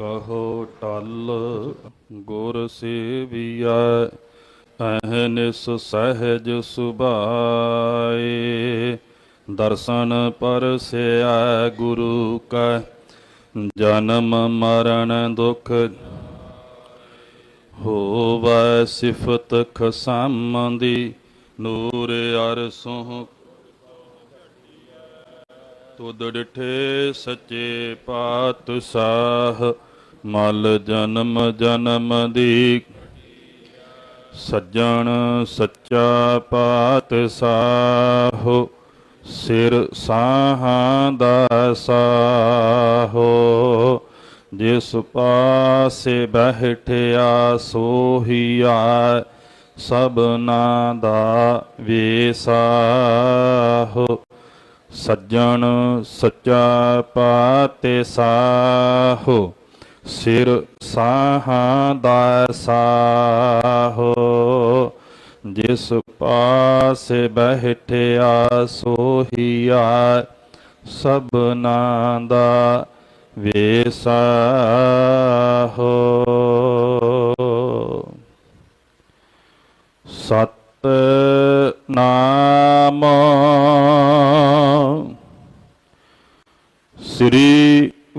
ਕਹੋ ਟਲ, ਗੁਰ ਸੇਵੀਐ ਅਹਨਿਸ ਸਹਿਜ ਸੁਭਾਏ। ਦਰਸ਼ਨ ਪਰਸਿਆ ਗੁਰੂ ਕਾ, ਜਨਮ ਮਰਨ ਦੁਖ ਹੋਵੈ ਸਿਫਤ ਖਸਮੰਦੀ, ਨੂਰ ਅਰਸੋਂ ਤੁਧ ਡਿਠੇ ਸੱਚੇ ਪਾਤਸ਼ਾਹ। ਮਲ ਜਨਮ ਜਨਮ ਦੀ ਸੱਜਣ ਸੱਚਾ ਪਾਤਸ਼ਾਹ, ਸਿਰ ਸਾਹਾਂ ਦਾ ਸਾਹੋ, ਜਿਸ ਪਾਸੇ ਬਹਿਠਿਆ ਸੋਹੀਆ, ਸਭਨਾ ਦਾ ਵੇਸਾਹੋ। ਸੱਜਣ ਸੱਚਾ ਪਾਤੇ ਸਾਹੋ ਸਿਰ ਸਾਹਾਂ ਦਾ ਸਾਹੋ ਜਿਸ ਪਾਸੇ ਬਹਿਠਿਆ ਸੋਹੀਆ ਸਭਨਾ ਦਾ ਵੇਸਾਹੋ। ਸਤ ਨਾਮ ਸ੍ਰੀ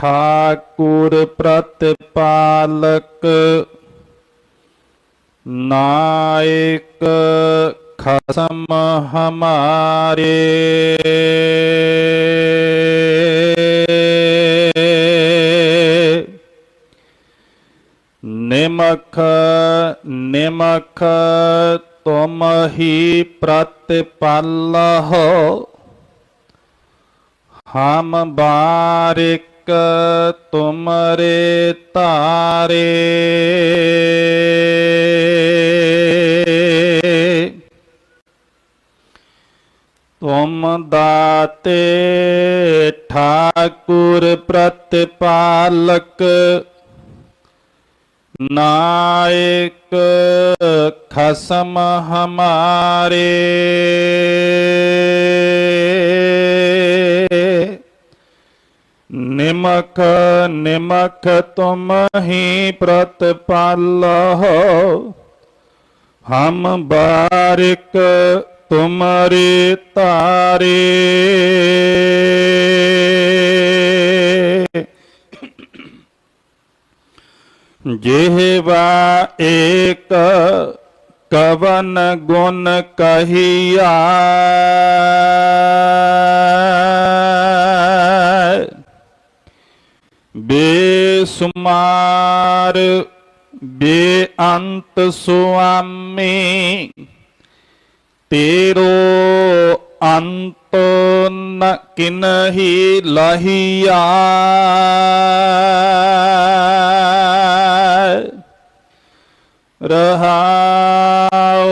ਠਾਕੁਰ ਪ੍ਰਤਪਾਲਕ ਨਾਇਕ ਖਸਮ ਹਮਾਰੇ। ਨਿਮਖ ਨਿਮਖ ਤੁਮ ਹੀ ਪ੍ਰਤਪਾਲਹੁ। ਹਮ ਬਾਰਿਕ ਤੁਮਰੇ ਤਾਰੇ ਤੁਮ ਦਾਤੇ ਠਾਕੁਰ ਪ੍ਰਤਪਾਲਕ ਨਾਇਕ ਖਸਮ ਹਮਾਰੇ। ਨਿਮਕ ਨਿਮਕ ਤੁਮ ਹੀ ਪ੍ਰਤਪਾਲਹੁ ਹਮ ਬਾਰਿਕ ਤੁਮਰੇ ਤਾਰੇ ਜਿਹਵਾ ਏਕ ਕਵਨ ਗੁਣ ਕਹੀਆ ਬੇਸੁਮਾਰ ਬੇਅੰਤ ਸੁਆਮੀ ਤੇਰੋ ਅੰਤ ਨ ਕਿਨਹੀ ਲਹੀਆ। ਰਹਾਓ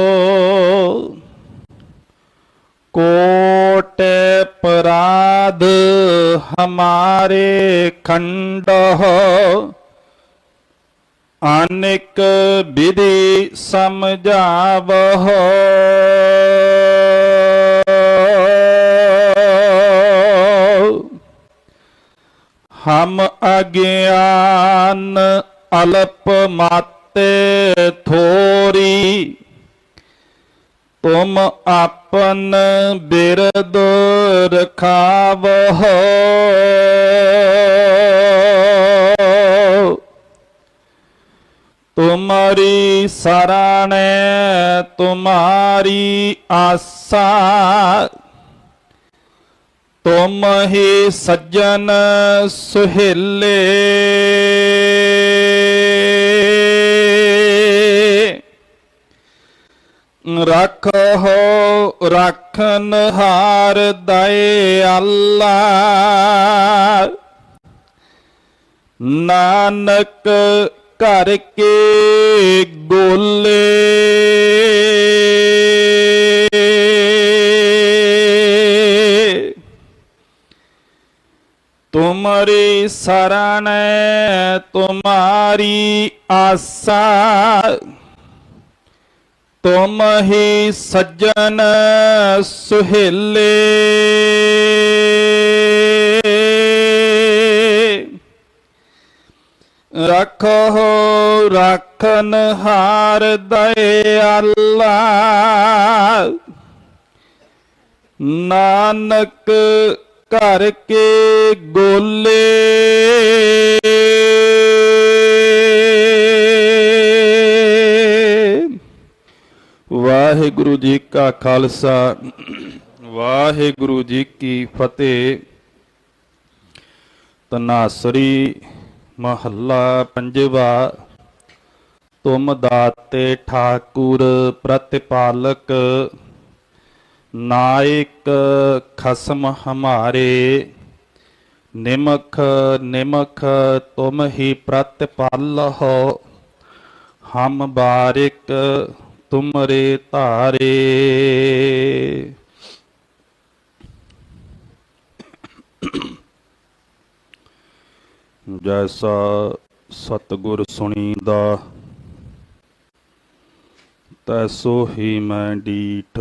ਕੋਟ ਪਰਾਧ ਹਮਾਰੇ ਖੰਡ ਅਨੇਕ ਵਿਧि ਸਮਝਾਵਹੁ ਹਮ ਅਗਿਆਨ ਅਲਪ ਮਾਤੇ ਥੋਰੀ ਤੁਮ ਆਪਨ ਬਿਰਦ ਰਖਾਵਹੁ। ਤੁਮਾਰੀ ਸਰਣੈ ਤੁਮਾਰੀ ਆਸਾ। ਤੁਮ ਹੀ ਸੱਜਣ ਸੁਹੇਲੇ। ਰੱਖੋ ਰੱਖਨ ਹਾਰ ਦਏ ਅੱਲਾ ਨਾਨਕ ਘਰ ਕੇ ਗੋਲੇ ਤੁਮਰੀ ਸਰਣ ਤੁਮਾਰੀ ਆਸਾ। ਤੁਮ ਹੀ ਸੱਜਣ ਸੁਹੇਲੇ। ਰੱਖੋ ਰੱਖਨ ਹਾਰ ਦਇਆਲਾ। ਨਾਨਕ ਘਰ ਕੇ ਗੋਲੇ। ਵਾਹਿਗੁਰੂ ਜੀ ਕਾ ਖਾਲਸਾ, ਵਾਹਿਗੁਰੂ ਜੀ ਕੀ ਫਤਿਹ। ਤਨਾਸਰੀ ਮਹੱਲਾ ਪੰਜਵਾ, ਤੁਮ ਦਾਤੇ ਠਾਕੁਰ ਪ੍ਰਤਿਪਾਲਕ, ਨਾਇਕ ਖਸਮ ਹਮਾਰੇ, ਨਿਮਖ ਨਿਮਖ ਤੁਮ ਹੀ ਪ੍ਰਤਿਪਾਲਹੁ, ਹਮ ਬਾਰਿਕ ਤੁਮਰੇ ਧਾਰੇ। ਜੈਸਾ ਸਤਿਗੁਰ ਸੁਣੀਦਾ, ਤੈਸੋ ਹੀ ਮੈਂ ਡੀਠ।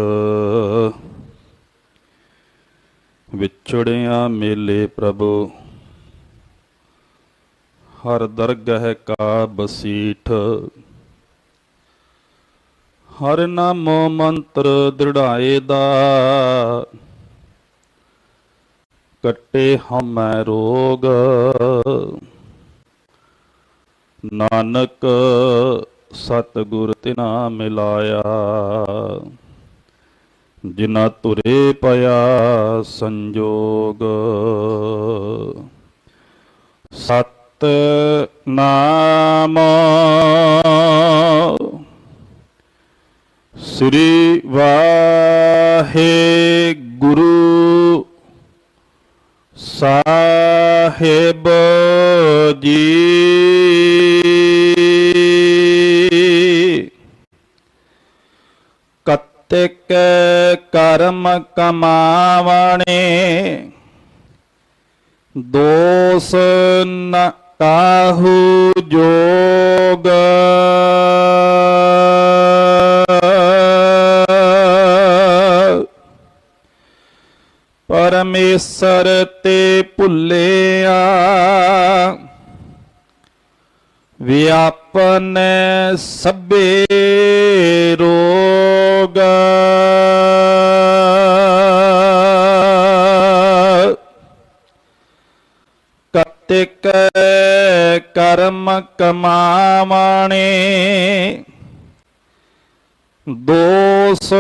ਵਿਛੜਿਆ ਮੇਲੇ ਪ੍ਰਭੂ, ਹਰ ਦਰਗਹਿ ਕਾ ਬਸੀਠ। ਹਰ ਨਾਮੋ ਮੰਤਰ ਦ੍ਰਿੜਾਏ ਦਾ। ਕੱਟੇ ਹਮੈ ਰੋਗ। ਨਾਨਕ ਸਤਿਗੁਰ ਤਿਨਾ ਮਿਲਾਇਆ। ਜਿਨਾ ਤੁਰੇ ਪਿਆ ਸੰਜੋਗ। ਸਤ ਨਾਮ ਸ੍ਰੀ ਵਾਹਿਗੁਰੂ ਸਾਹਿਬ ਜੀ। ਕਤਿਕ ਕਰਮ ਕਮਾਵਣੇ ਦੋਸ ਨ ਕਾਹੂ ਜੋਗ। ਪਰਮੇਸ਼ਰ ਤੇ ਭੁੱਲਿਆ। ਵਿਆਪਨ ਸਭੇ ਰੋਗ। ਕਤਿਕ ਕਰਮ ਕਮਾਵਣੇ ਦੋਸ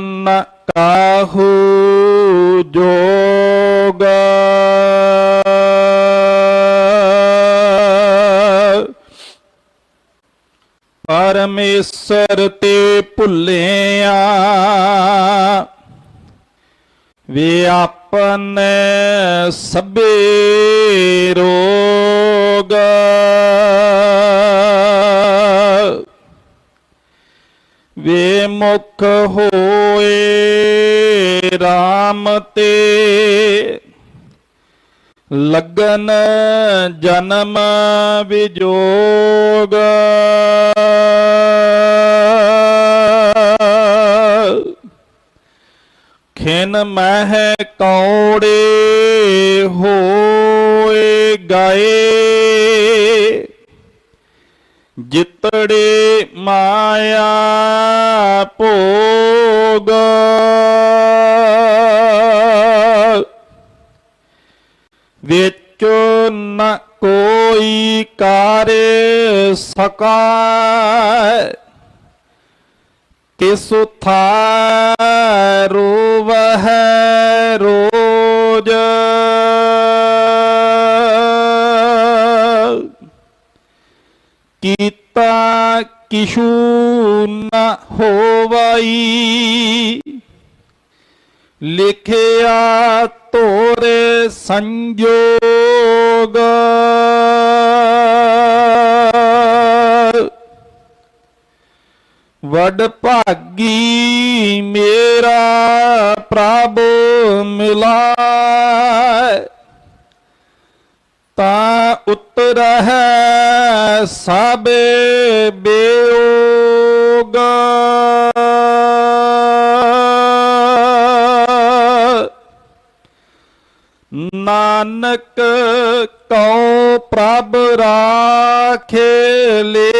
ਨ ਕਾਹੂ ਜੋਗ? ਪਰਮੇਸ਼ਰ ਤੇ ਭੁੱਲਿਆ ਵਿਆਪਨ ਸਭੇ ਰੋਗ। ਵੇ ਮੁਖ ਹੋਏ RAM ਤੇ। ਲਗਨ ਜਨਮ ਵਿਜੋਗ। ਖਿਨ ਮਹਿ ਕੌੜੇ ਹੋਏ ਗਏ। ਜਿਤੜੇ ਮਾਇਆ ਭੋਗ। ਵਿੱਚ ਨ ਕੋਈ ਕਰ ਸਕਾ ਕਿਸੁ ਥਾ ਕਿਛੂ ਨ ਹੋਵਈ। ਲਿਖਿਆ ਤੋਰੇ ਸੰਜੋਗ। ਵਡ ਭਾਗੀ ਮੇਰਾ ਪ੍ਰਭ ਮਿਲਾਇ ਤਾਂ ਉਤਰ ਹੈ ਸਭੇ ਨਾਨਕ ਕਉ ਪ੍ਰਭ ਰਾਖੇ ਲੇ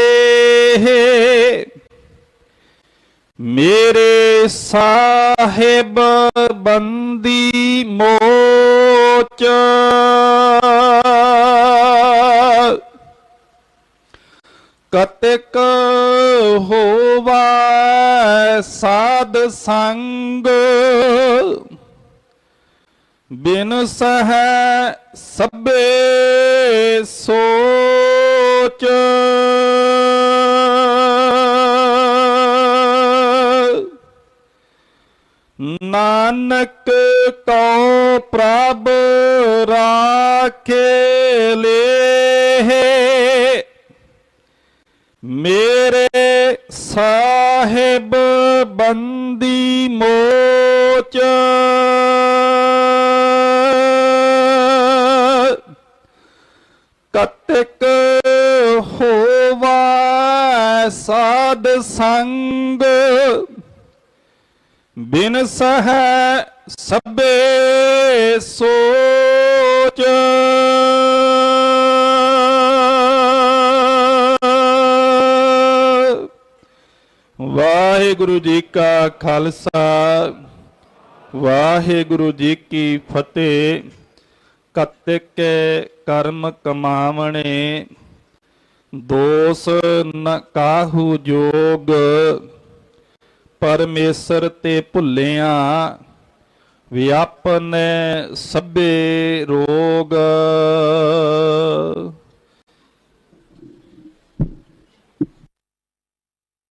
ਮੇਰੇ ਸਾਹਿਬ ਬੰਦੀ ਮੋਚ। ਕਤਿਕ ਹੋਵਾ ਸਾਧ ਸੰਗ ਬਿਨ ਸਹਿ ਸਭੇ ਸੋਚ। ਨਾਨਕ ਕਉ ਪ੍ਰਭ ਰਾਖੇ ਲੇ ਮੇਰੇ ਸਾਹਿਬ ਬੰਦੀ ਮੋਚ। ਕਤਕ ਹੋਵਾ ਸਾਧ ਸੰਗ। ਬਿਨ ਸਹਿ ਸਭੇ ਸੋਚ। ਵਾਹਿਗੁਰੂ ਜੀ ਕਾ ਖਾਲਸਾ, ਵਾਹਿਗੁਰੂ ਜੀ ਕੀ ਫਤਿਹ। ਕਤਿਕ ਕਰਮ ਕਮਾਵਣੇ, ਦੋਸ ਨ ਕਾਹੂ ਜੋਗ। ਪਰਮੇਸ਼ਰ ਤੇ ਭੁੱਲਿਆ ਵਿਆਪਨ ਸਭੇ ਰੋਗ